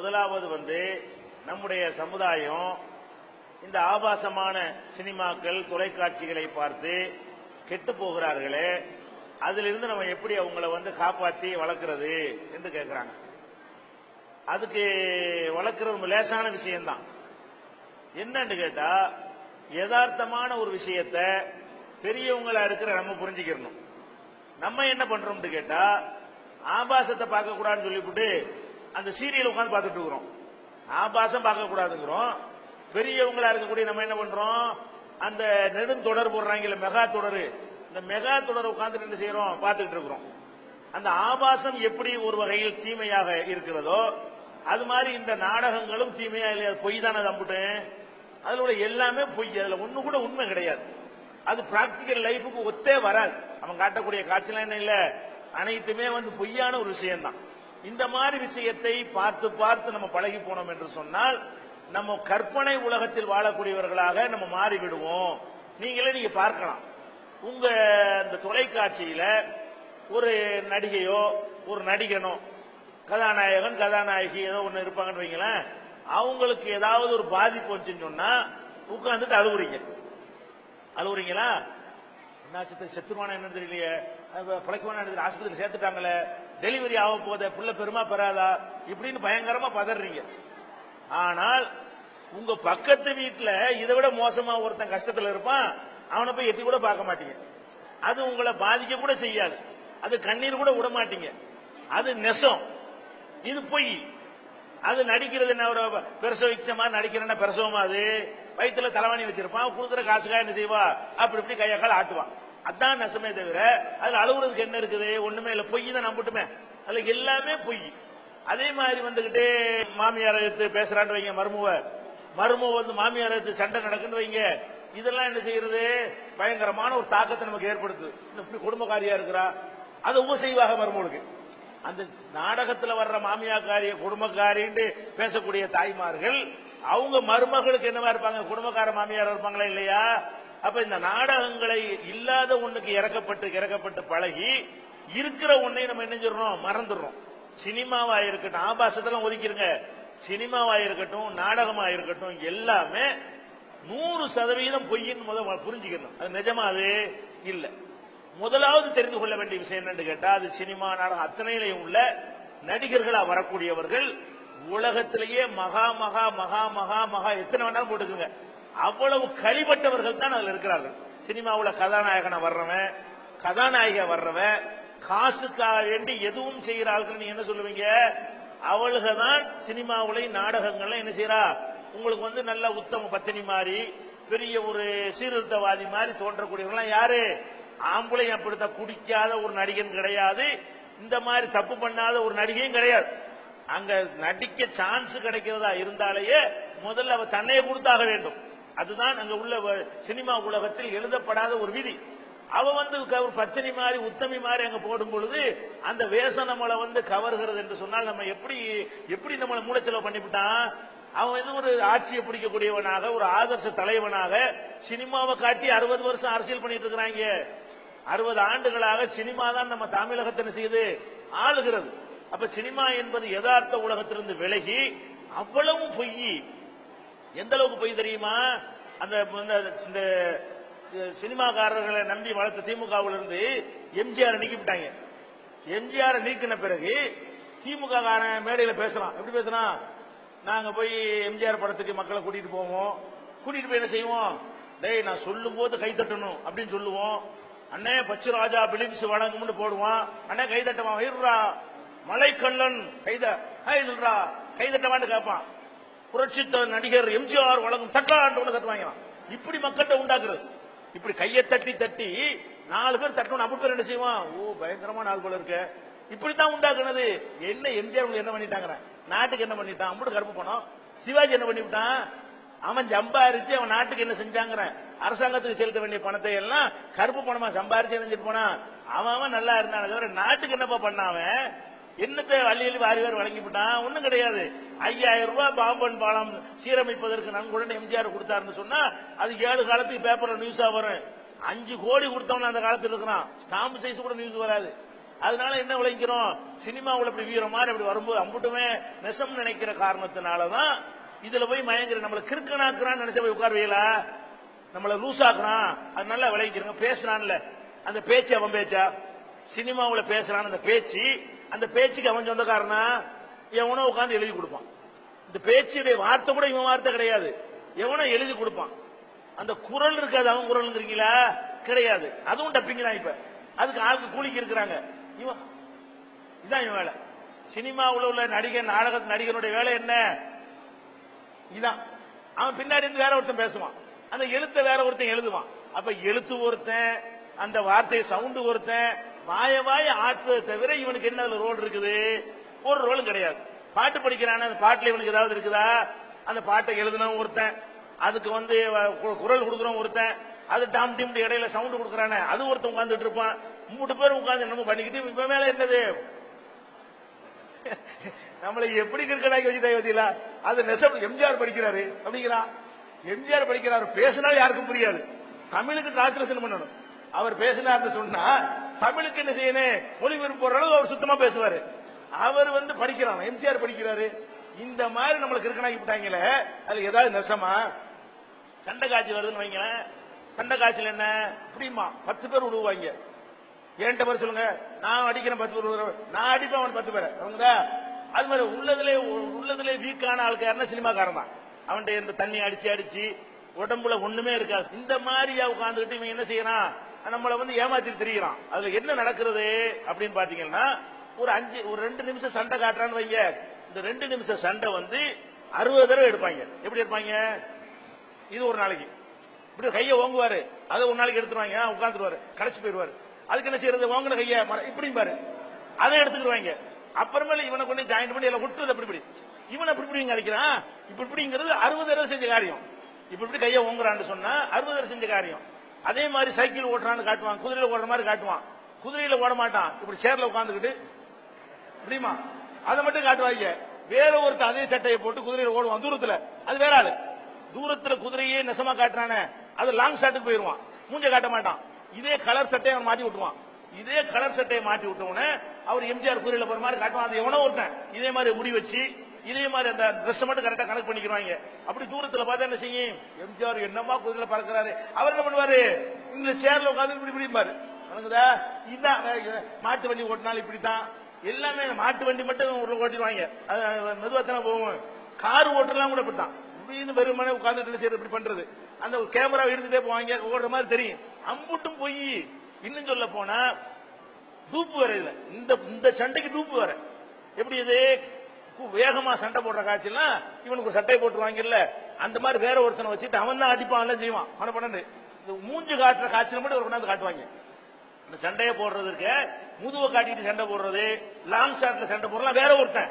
முதலாவது வந்து நம்முடைய சமுதாயம் இந்த ஆபாசமான சினிமாக்கள் தொலைக்காட்சிகளை பார்த்து கெட்டு போகிறார்களே அதிலிருந்து நம்ம எப்படி அவங்கள வந்து காப்பாத்தி வளர்க்கறது என்று கேட்கிறாங்க அதுக்கு வளர்க்கறது லேசான விஷயம்தான். என்னன்னு கேட்டா யதார்த்தமான ஒரு விஷயத்த பெரியவங்களா இருக்கிற நம்ம புரிஞ்சுக்கிறணும் நம்ம என்ன பண்றோம்னு கேட்டா ஆபாசத்தை பார்க்க கூடாதுன்னு சொல்லிவிட்டு அந்த சீரியல் உட்காந்து பார்த்துட்டு இருக்கிறோம். ஆபாசம் பார்க்க கூடாதுங்கிறோம் பெரியவங்களா இருக்கக்கூடிய நம்ம என்ன பண்றோம்? அந்த நெடுந்தொடர் போடுறாங்கல்ல மெகா தொடர். இந்த மெகா தொடர் உட்கார்ந்து என்ன செய்யறோம்? பார்த்துட்டு இருக்கிறோம். அந்த ஆபாசம் எப்படி ஒரு வகையில் தீமையாக இருக்கிறதோ அது மாதிரி இந்த நாடகங்களும் தீமையா இல்லையா? பொய் தானே தம்பிட்டு. அதுல உள்ள எல்லாமே பொய். அதுல ஒண்ணு கூட உண்மை கிடையாது. அது பிராக்டிக்கல் லைஃபுக்கு ஒத்தே வராது. அவன் காட்டக்கூடிய காட்சிலாம் என்ன இல்ல? அனைத்துமே வந்து பொய்யான ஒரு விஷயம்தான். இந்த மாதிரி விஷயத்தை பார்த்து பார்த்து நம்ம பழகி போனோம் என்று சொன்னால் நம்ம கற்பனை உலகத்தில் வாழக்கூடியவர்களாக நம்ம மாறிவிடுவோம். நீங்களே நீங்க பார்க்கலாம். உங்க இந்த தொலைக்காட்சியில ஒரு நடிகையோ ஒரு நடிகனோ கதாநாயகன் கதாநாயகி ஏதோ ஒண்ணு இருப்பாங்கன்னு வைங்களேன் அவங்களுக்கு ஏதாவது ஒரு பாதிப்பு வந்துச்சுன்னு சொன்னா உட்காந்துட்டு அழுகுறீங்க அழுகுறீங்களா என்னாச்சு செத்துருவானா என்னன்னு தெரியலையே. அஹ் பிழைக்குவானா ஆஸ்பத்திரி சேர்த்துட்டாங்களே. டெலிவரி ஆக போத புள்ள பெருமா பெறாதா? இப்படின்னு பயங்கரமா பதறீங்க. ஆனால் உங்க பக்கத்து வீட்டுல இதை விட மோசமா ஒருத்தன் கஷ்டத்துல இருப்பான் அவனை போய் எட்டி கூட பார்க்க மாட்டீங்க. அது உங்களை பாதிக்க கூட செய்யாது. அது கண்ணீர் கூட விட மாட்டீங்க. அது நெசம். இது பொய். அது நடிக்கிறது என்ன ஒரு பிரசவிச்சமா நடிக்கிறேன்னா பிரசவமா அது? வயிற்றுல தலைவாணி வச்சிருப்பான் கொடுக்குற காசுக்காக என்ன செய்வா? அப்படி இப்படி கையை ஆட்டுவான். அதான் நெசமே தவிர அதுல அழுகுறதுக்கு என்ன இருக்குது? ஒண்ணுமே இல்ல. பொய் தான் நம்பிட்டுமே அதுல எல்லாமே பொய். அதே மாதிரி வந்துகிட்டே மாமியார் எடுத்து பேசுறான்னு வைங்க மருமுவ. மருமவ வந்து மாமியார் எடுத்து சண்டை நடக்குன்னு வைங்க. இதெல்லாம் என்ன செய்யறது? பயங்கரமான ஒரு தாக்கத்தை நமக்கு ஏற்படுத்துது இப்படி குடும்பக்காரியா இருக்கிறா? அது உபசெய்வாக மருமகளுக்கு அந்த நாடகத்துல வர்ற மாமியாக்காரிய குடும்பக்காரின்னு பேசக்கூடிய தாய்மார்கள் அவங்க மருமகளுக்கு என்னவா இருப்பாங்க? குடும்பக்கார மாமியார் இருப்பாங்களா இல்லையா? அப்ப இந்த நாடகங்களை இல்லாத ஒண்ணுக்கு இறக்கப்பட்டு இறக்கப்பட்டு பழகி இருக்கிற ஒன்னை நம்ம என்ன சொல்றோம் மறந்துடுறோம். சினிமாவா இருக்கட்டும் ஆபாசத்தெல்லாம் ஒதுக்கிருங்க. சினிமாவா இருக்கட்டும் நாடகமா இருக்கட்டும் எல்லாமே நூறு சதவீதம் பொய்யின் முதல் புரிஞ்சுக்கணும். அது நிஜமா அது இல்ல. முதலாவது தெரிந்து கொள்ள வேண்டிய விஷயம் என்னன்னு கேட்டா அது சினிமா நாடகம் அத்தனையிலையும் உள்ள நடிகர்களா வரக்கூடியவர்கள் உலகத்திலேயே மகா மகா மகா மகா மகா எத்தனை வேணாலும் போட்டுக்குங்க. அவ்வளவு கழிபட்டவர்கள் தான் அதுல இருக்கிறார்கள். சினிமாவுல கதாநாயகனை வர்றவன் கதாநாயக வர்றவன் காசுக்காக வேண்டி எதுவும் செய்கிற ஆட்கள் நீங்க என்ன சொல்லுவீங்க? அவளுக தான் சினிமாவுல நாடகங்கள்ல என்ன செய்யறா உங்களுக்கு வந்து நல்ல உத்தம பத்தினி மாதிரி பெரிய ஒரு சீர்திருத்தவாதி மாதிரி தோன்றக்கூடியவங்களாம் யாரு? ஆம்பளை அப்படித்தான். குடிக்காத ஒரு நடிகன் கிடையாது. இந்த மாதிரி தப்பு பண்ணாத ஒரு நடிகையும் கிடையாது. அங்க நடிக்க சான்ஸ் கிடைக்கிறதா இருந்தாலேயே முதல்ல அவ தன்னையை கொடுத்தாக வேண்டும். அதுதான் அங்க உள்ள வ- சினிமா உலகத்தில் எழுதப்படாத ஒரு விதி. அவ வந்து பத்தினி மாதிரி உத்தமி மாதிரி அங்க போடும் பொழுது அந்த வேஷம் நம்மளை வந்து கவர்கிறது என்று சொன்னால் நம்ம எப்படி எப்படி நம்மளை மூளைச்செலவு பண்ணிவிட்டான் அவன் வந்து ஒரு ஆட்சியை பிடிக்கக்கூடியவனாக ஒரு ஆதர்ச தலைவனாக சினிமாவை காட்டி அறுபது வருஷம் அரசியல் பண்ணிட்டு இருக்கிறாங்க. அறுபது ஆண்டுகளாக சினிமா தான் நம்ம தமிழகத்தை செய்து செய்யுது ஆளுகிறது. அப்ப சினிமா என்பது யதார்த்த உலகத்திலிருந்து விலகி அவ்வளவு பொய். எந்த அளவுக்கு பொய் தெரியுமா? அந்த இந்த- சி- சினிமாக்காரர்களை நம்பி வளர்த்த திமுகவில் இருந்து எம்ஜிஆர் நீக்கிவிட்டாங்க. எம்ஜிஆர் நீக்கின பிறகு திமுக காரன் மேடையில பேசலாம். எப்படி பேசலாம் நாங்க போய் எம்ஜிஆர் படத்துக்கு மக்களை கூட்டிட்டு போவோம். கூட்டிட்டு போய் என்ன செய்வோம்? டேய் நான் சொல்லும் போது கை தட்டணும் அப்படின்னு சொல்லுவோம். அண்ணே பச்சு ராஜா பிலிம்ஸ் வழங்கும்னு போடுவான். அண்ணே கை தட்டவான். இருறா மலைக்கல்லன் கைத ஹை நில்றா. கை தட்டவான்னு கேட்பான். புரட்சி நடிகர் எம்ஜிஆர் வழங்கும் தக்காண்டு ஒண்ணு தட்டுவாங்க இப்படி மக்கள்கிட்ட உண்டாக்குறது. இப்படி கையை தட்டி தட்டி நாலு பேர் தட்டணும் அப்படி பேர் என்ன செய்வான்? ஓ பயங்கரமா நாலு போல இருக்க. இப்படித்தான் உண்டாக்குனது. என்ன எம்ஜிஆர் உங்களுக்கு என்ன பண்ணிட்டாங்க நாட்டுக்கு என்ன பண்ணிட்டான்? அம்புட்டு கருப்பு பணம் சிவாஜி என்ன பண்ணிவிட்டான்? அவன் சம்பாரிச்சு அவன் நாட்டுக்கு என்ன செஞ்சாங்கிற? அரசாங்கத்துக்கு செலுத்த வேண்டிய பணத்தை எல்லாம் கருப்பு பணமா சம்பாரிச்சு செஞ்சுட்டு போனான்? அவன் அவன் நல்லா இருந்தானே தவிர நாட்டுக்கு என்னப்பா பண்ணாவன் அவன்? என்னத்தை வள்ளியில் அள்ளி வாரி வாரி வழங்கி ஒன்றும் கிடையாது. ஐயாயிரம் ரூபாய் பாம்பன் பாலம் சீரமைப்பதற்கு நன்கொடன் எம்ஜிஆர் கொடுத்தாருன்னு சொன்னா அது ஏழு காலத்துக்கு பேப்பர்ல நியூஸா வரும். அஞ்சு கோடி கொடுத்தவன அந்த காலத்தில் இருக்கிறான். ஸ்டாம்பு சைஸ் கூட நியூஸ் வராது. அதனால என்ன விளைக்கிறோம் சினிமாவில் இப்படி வீர மாதிரி அப்படி வரும்போது அம்புட்டுமே நெசம் நினைக்கிற காரணத்தினாலதான் இதுல போய் மயங்குற நம்மளை கிறுக்கனாக்குறான்னு நினைச்ச போய் உட்கார்வீங்களா? நம்மளை லூஸ் ஆக்குறான் அது நல்லா விளைக்கிறங்க பேசுறான்ல. அந்த பேச்சு அவன் பேச்சா? சினிமாவில் பேசுறான். அந்த பேச்சு அந்த பேச்சுக்கு அவன் சொந்தக்காரனா? எவனோ உட்காந்து எழுதி கொடுப்பான். இந்த பேச்சுடைய வார்த்தை கூட இவன் வார்த்தை கிடையாது. எவனோ எழுதி கொடுப்பான். அந்த குரல் இருக்காது அவன் குரல்ங்கிறீங்களா? கிடையாது. அதுவும் டப்பிங் தான் இப்ப. அதுக்கு ஆளுக்கு கூலிக்கு இருக்கிறாங்க. இவன் இதுதான் இவன் வேலை. சினிமாவில் உள்ள நடிகர் நாடக நடிகனுடைய வேலை என்ன? இதுதான் அவன் பின்னாடி இருந்து வேற ஒருத்தன் பேசுவான். அந்த எழுத்த வேற ஒருத்தன் எழுதுவான். அப்ப எழுத்து ஒருத்தன் அந்த வார்த்தை சவுண்டு ஒருத்தன் வாய வாய ஆற்றுவதை தவிர இவனுக்கு என்ன அதுல ரோல் இருக்குது? ஒரு ரோலும் கிடையாது. பாட்டு படிக்கிறான அந்த பாட்டுல இவனுக்கு ஏதாவது இருக்குதா? அந்த பாட்டை எழுதுனவன் ஒருத்தன் அதுக்கு வந்து குரல் கொடுக்குறவன் ஒருத்தன் அது டாம் டிம் இடையில சவுண்ட் கொடுக்குறானே அது ஒருத்தன் உட்கார்ந்துட்டு இருப்பான். மூணு பேர் உட்கார்ந்து என்னமோ பண்ணிக்கிட்டு இப்ப மேல என்னது? நம்மளை எப்படி கிரிக்கெட்டாக்கி வச்சு யோசிக்கல அது நெசப் எம்ஜிஆர் படிக்கிறாரு அப்படிங்கிறான் எம்ஜிஆர் படிக்கிறாரு பேசினாலும் யாருக்கும் புரியாது. தமிழுக்கு டிரான்ஸ்லேஷன் பண்ணணும். அவர் பேசினார்னு சொன்னா தமிழுக்கு என்ன செய்யணும்? மொழிபெயர்ப்பு போடுற அளவு அவர் சுத்தமா பேசுவாரு. அவர் வந்து படிக்கிறான் எம்ஜிஆர் படிக்கிறாரு. இந்த மாதிரி நம்மளுக்கு இருக்கனாக்கி விட்டாங்களே அதுல ஏதாவது நெசமா? சண்டை காய்ச்சல் வருதுன்னு வைங்க சண்டை காய்ச்சல் என்ன? அப்படிமா பத்து பேர் விடுவாங்க என்கிட்ட பேர் சொல்லுங்க. நான் அடிக்கிறேன் பத்து பேர் நான் அடிப்பேன் அவன் பத்து பேர். அவங்க அது மாதிரி உள்ளதுலே உள்ளதுலே வீக்கான ஆளுக்கு யாருன்னா சினிமாக்காரன் தான். அவன்கிட்ட இந்த தண்ணி அடிச்சு அடிச்சு உடம்புல ஒண்ணுமே இருக்காது. இந்த மாதிரியா உட்காந்துக்கிட்டு இவன் என்ன செய்யறான்? நம்மள வந்து ஏமாத்தி திரிகிறான் அதுல என்ன நடக்கிறது அப்படின்னு பாத்தீங்கன்னா ஒரு அஞ்சு ஒரு ரெண்டு நிமிஷம் சண்டை காட்டுறான்னு வைங்க. இந்த ரெண்டு நிமிஷம் சண்டை வந்து அறுபது தடவை எடுப்பாங்க. எப்படி எடுப்பாங்க? இது ஒரு நாளைக்கு. இப்படி கையை ஓங்குவாரு. அதை ஒரு நாளைக்கு எடுத்துருவாங்க உட்காந்துருவாரு கடைச்சு போயிருவாரு அதுக்கு என்ன செய்யறது? ஓங்குன கையை மற- இப்படியும் பாரு. அதை எடுத்துக்கிடுவாங்க அப்புறமேல இவனை கொண்டு ஜாயின் பண்ணி எல்லாம் விட்டுறது அப்படி இப்படி. இவனை இப்படி இப்படி அடிக்கிறான் இப்படி இப்படிங்கிறது அறுபது தடவை செஞ்ச காரியம். இப்படி இப்படி கையை ஓங்குறான்னு சொன்னா அறுபது தடவை செஞ்ச காரியம். அதே மாதிரி சைக்கிள் ஓட்டுறான்னு காட்டுவான் குதிரையில ஓடுற மாதிரி காட்டுவான். குதிரையில ஓட மாட்டான். இப்படி சேர்ல உட்காந்துக்கிட்டு முடியுமா அதை மட்டும் காட்டுவாங்க. வேற ஒருத்தன் அதே சட்டையை போட்டு குதிரையில ஓடுவான் தூரத்துல. அது வேற ஆளு. தூரத்துல குதிரையே நெசமா காட்டுறானே அது லாங் ஷாட்டுக்கு போயிருவான். மூஞ்ச காட்ட மாட்டான். இதே கலர் சட்டையை அவன் மாட்டி விட்டுவான் இதே கலர் சட்டையை மாட்டி விட்டவுடனே அவர் எம்ஜிஆர் குதிரையில போற மாதிரி காட்டுவான். அது எவனோ ஒருத்தன். இதே மாதிரி முடி வச்சு இதே மாதிரி அந்த ட்ரெஸ் மட்டும் கரெக்டா கணக்கு பண்ணிக்கிறாங்க அப்படி தூரத்துல பார்த்தா என்ன செய்யும்? எம்ஜிஆர் என்னமா குதிரையில பறக்கிறாரு. அவர் என்ன பண்ணுவாரு? இந்த சேர்ல உட்காந்து இப்படி பிடிப்பாரு. வணங்குதா? இதான் மாட்டு வண்டி ஓட்டினாலும் இப்படித்தான். எல்லாமே மாட்டு வண்டி மட்டும் உள்ள ஓட்டிடுவாங்க. அது மெதுவா தானே போவோம். கார் ஓட்டலாம் கூட இப்படித்தான். இப்படின்னு வெறுமனே உட்காந்துட்டு செய்யறது? இப்படி பண்றது. அந்த கேமரா எடுத்துட்டே போவாங்க. ஓடுற மாதிரி தெரியும். அம்புட்டும் போய் இன்னும் சொல்ல போனா டூப்பு வர இதுல இந்த இந்த சண்டைக்கு டூப்பு வர. எப்படி இது? வேகமா சண்டை போடுற காட்சியெல்லாம் இவனுக்கு ஒரு சட்டை போட்டுருவாங்கல்ல அந்த மாதிரி வேற ஒருத்தனை வச்சுட்டு அவன் தான் அடிப்பான் எல்லாம் செய்வான். பணம் பண்ணு இந்த மூஞ்சு காட்டுற காட்சியில மட்டும் ஒரு கொண்டாந்து காட்டுவாங்க. இந்த சண்டையை போடுறதுக்கு முதுவை காட்டிட்டு சண்டை போடுறது லாங் ஷாட்ல சண்டை போடலாம் வேற ஒருத்தன்.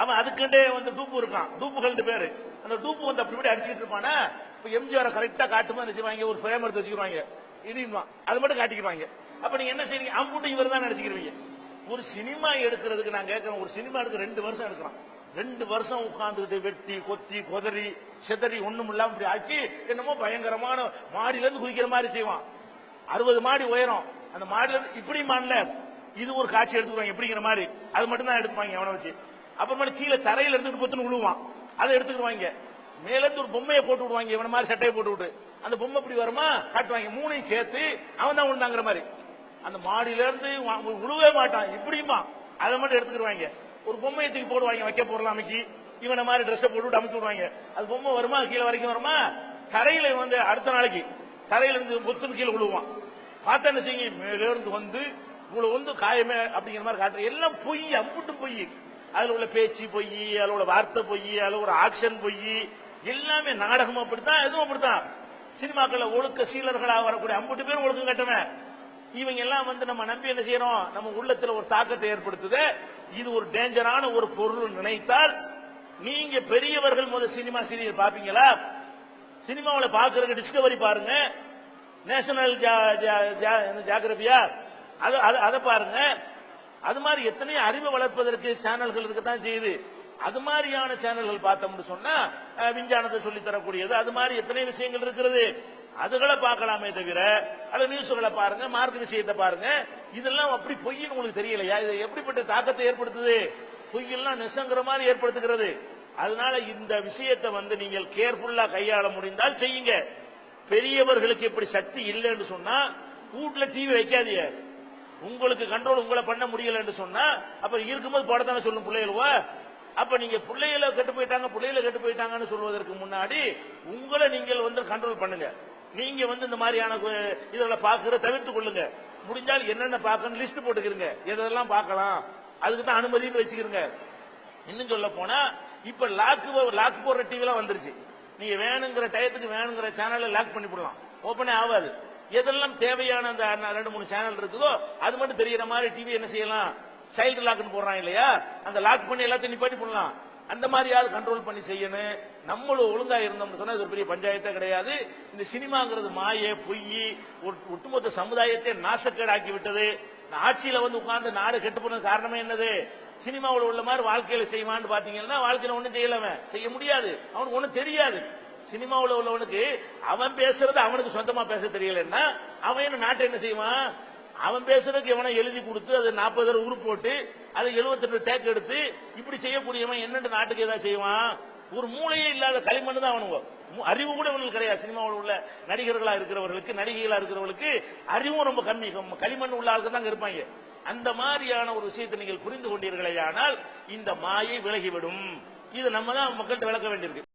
அவன் அதுக்குண்டே வந்து டூப்பு இருக்கான். டூப்புகள் பேரு. அந்த டூப்பு வந்து அப்படி இப்படி அடிச்சிட்டு இருப்பானா? இப்ப எம்ஜிஆர் கரெக்டா காட்டுமா நினைச்சுவாங்க செய்வாங்க? ஒரு ஃப்ரேம் எடுத்து வச்சுக்குவாங்க இடிமா அது மட்டும் காட்டிக்குவாங்க அப்ப நீங்க என்ன செய்றீங்க கூட்டம் இவர் தான் நினைச்சுக்கிறீங்க ஒரு சினிமா எடுக்கிறதுக்கு நான் கேட்கிறேன் ஒரு சினிமா எடுக்க ரெண்டு வருஷம் எடுக்கிறான். ரெண்டு வருஷம் உட்கார்ந்துட்டு வெட்டி கொத்தி கொதறி செதறி ஒண்ணும் இல்லாம இப்படி ஆக்கி என்னமோ பயங்கரமான மாடியில இருந்து குதிக்கிற மாதிரி செய்வான். அறுபது மாடி உயரம். அந்த மாடியில இருந்து இப்படி மாடல இது ஒரு காட்சி எடுத்துக்குவாங்க எப்படிங்கிற மாதிரி. அது மட்டும் தான் எடுப்பாங்க அவனை வச்சு. அப்புறமா கீழே தரையில இருந்துட்டு பொத்துன்னு விழுவான் அதை எடுத்துக்கிடுவாங்க. மேலேருந்து ஒரு பொம்மையை போட்டு விடுவாங்க இவன மாதிரி சட்டையை போட்டு விட்டு. அந்த பொம்மை இப்படி வருமா? காட்டுவாங்க. மூணையும் சேர்த்து அவன் தான் விழுந்தாங்கிற மாதிரி. அந்த மாடியில இருந்து விழுவே மாட்டான். இப்படியுமா? அதை மட்டும் எடுத்துக்கிடுவாங்க ஒரு பொம்மையை தூக்கி போடுவாங்க. வைக்க போறலாம் அமைக்கி. இவனை மாதிரி ட்ரெஸ் போட்டு அமுக்கி விடுவாங்க. அது பொம்மை வருமா? கீழே வரைக்கும் வருமா? தரையில வந்து அடுத்த நாளைக்கு தரையில இருந்து பொத்துன்னு கீழே விழுவான் பார்த்தா என்ன செய்யுங்க? மேல இருந்து வந்து இவ்வளவு வந்து காயமே அப்படிங்கிற மாதிரி காட்டுற எல்லாம் பொய் அம்புட்டு பொய். அதுல உள்ள பேச்சு பொய் அதுல உள்ள வார்த்தை பொய் அதுல ஒரு ஆக்ஷன் பொய். எல்லாமே நாடகம் அப்படித்தான் எதுவும் அப்படித்தான். சினிமாக்கள்ல ஒழுக்க சீலர்களாக வரக்கூடிய அம்புட்டு பேர் ஒழுக்கம் கட்டுவேன். இவங்க எல்லாம் வந்து நம்ம நம்பி என்ன செய்யறோம்? நம்ம உள்ளத்துல ஒரு தாக்கத்தை ஏற்படுத்துது. இது ஒரு டேஞ்சரான ஒரு பொருள் நினைத்தால் நீங்க பெரியவர்கள் முதல் சினிமா சீரியல் பாப்பீங்களா சினிமாவில் பாக்குறதுக்கு டிஸ்கவரி பாருங்க. நேஷனல் ஜாகிரபியா அது அதை பாருங்க. அது மாதிரி எத்தனையோ அறிவை வளர்ப்பதற்கு சேனல்கள் இருக்கத்தான் செய்யுது. அது மாதிரியான சேனல்கள் பார்த்தோம்னு சொன்னா விஞ்ஞானத்தை சொல்லி தரக்கூடியது அது மாதிரி எத்தனை விஷயங்கள் இருக்கிறது. அதுகளை பார்க்கலாமே தவிர அல்ல நியூஸ்களை பாருங்க மார்க் விஷயத்தை பாருங்க. இதெல்லாம் அப்படி பொய்ன்னு உங்களுக்கு தெரியலையா? இது எப்படிப்பட்ட தாக்கத்தை ஏற்படுத்துது? பொய்யெல்லாம் நெசங்கிற மாதிரி ஏற்படுத்துகிறது. அதனால இந்த விஷயத்தை வந்து நீங்கள் கேர்ஃபுல்லா கையாள முடிந்தால் செய்யுங்க. பெரியவர்களுக்கு இப்படி சக்தி இல்லைன்னு சொன்னா வீட்டுல டிவி வைக்காதீங்க. உங்களுக்கு கண்ட்ரோல் உங்களை பண்ண முடியலன்னு சொன்னா அப்ப இருக்கும்போது போடத்தானே சொல்லும் பிள்ளைகளுவா அப்ப நீங்க பிள்ளைகளை கெட்டு போயிட்டாங்க பிள்ளைகளை கெட்டு போயிட்டாங்கன்னு சொல்வதற்கு முன்னாடி உங்களை நீங்கள் வந்து கண்ட்ரோல் பண்ணுங்க. நீங்க வந்து இந்த மாதிரியான இதெல்லாம் பாக்குற தவிர்த்து கொள்ளுங்க. முடிஞ்சால் என்னென்ன பார்க்கணும் லிஸ்ட் போட்டுக்கிறீங்க எதெல்லாம் பார்க்கலாம்? அதுக்கு தான் அனுமதின்னு வச்சுக்கிறீங்க இன்னும் சொல்ல போனா இப்ப லாக் லாக் போடுற டிவி எல்லாம் வந்துருச்சு. நீங்க வேணுங்கிற டயத்துக்கு வேணுங்கிற சேனலை லாக் பண்ணி போடலாம். ஓபனே ஆகாது. எதெல்லாம் தேவையான அந்த ரெண்டு மூணு சேனல் இருக்குதோ அது மட்டும் தெரியற மாதிரி டிவி என்ன செய்யலாம்? சைல்டு லாக்னு போடுறான் இல்லையா? அந்த லாக் பண்ணி எல்லாத்தையும் நிப்பாட்டி போடலாம். அந்த மாதிரியாவது கண்ட்ரோல் பண்ணி செய்யணும். நம்மளும் ஒழுங்கா இருந்தோம்னு சொன்னா ஒரு பெரிய பஞ்சாயத்தே கிடையாது. இந்த சினிமாங்கிறது மாய பொய் ஒட்டுமொத்த சமுதாயத்தை நாசக்கேடாக்கி விட்டது ஆட்சியில வந்து உட்கார்ந்து நாடு கெட்டு போன காரணமே என்னது? சினிமாவில் உள்ள மாதிரி வாழ்க்கையில செய்வான்னு பாத்தீங்கன்னா வாழ்க்கையில ஒண்ணும் செய்யலவன். செய்ய முடியாது. அவனுக்கு ஒண்ணும் தெரியாது. சினிமாவில் உள்ளவனுக்கு அவன் பேசுறது அவனுக்கு சொந்தமா பேச தெரியலன்னா அவன் என்ன நாட்டை என்ன செய்வான்? அவன் பேசுறதுக்கு எவனை எழுதி கொடுத்து அது நாற்பது தடவை உரு போட்டு அதை 72 டேக் எடுத்து இப்படி செய்யக்கூடியவன் என்னென்ன நாட்டுக்கு ஏதாவது செய்வான்? ஒரு மூளையே இல்லாத களிமண் தான் அவனுங்க. அறிவு கூட இவனுக்கு கிடையாது. சினிமாவில் உள்ள நடிகர்களா இருக்கிறவர்களுக்கு நடிகைகளா இருக்கிறவர்களுக்கு அறிவும் ரொம்ப கம்மி. களிமண் உள்ள ஆளுக்கு தான் இருப்பாங்க. அந்த மாதிரியான ஒரு விஷயத்தை நீங்கள் புரிந்து கொண்டீர்களே ஆனால் இந்த மாயை விலகிவிடும். இது நம்ம தான் மக்கள்கிட்ட விளக்க வேண்டியிருக்கு.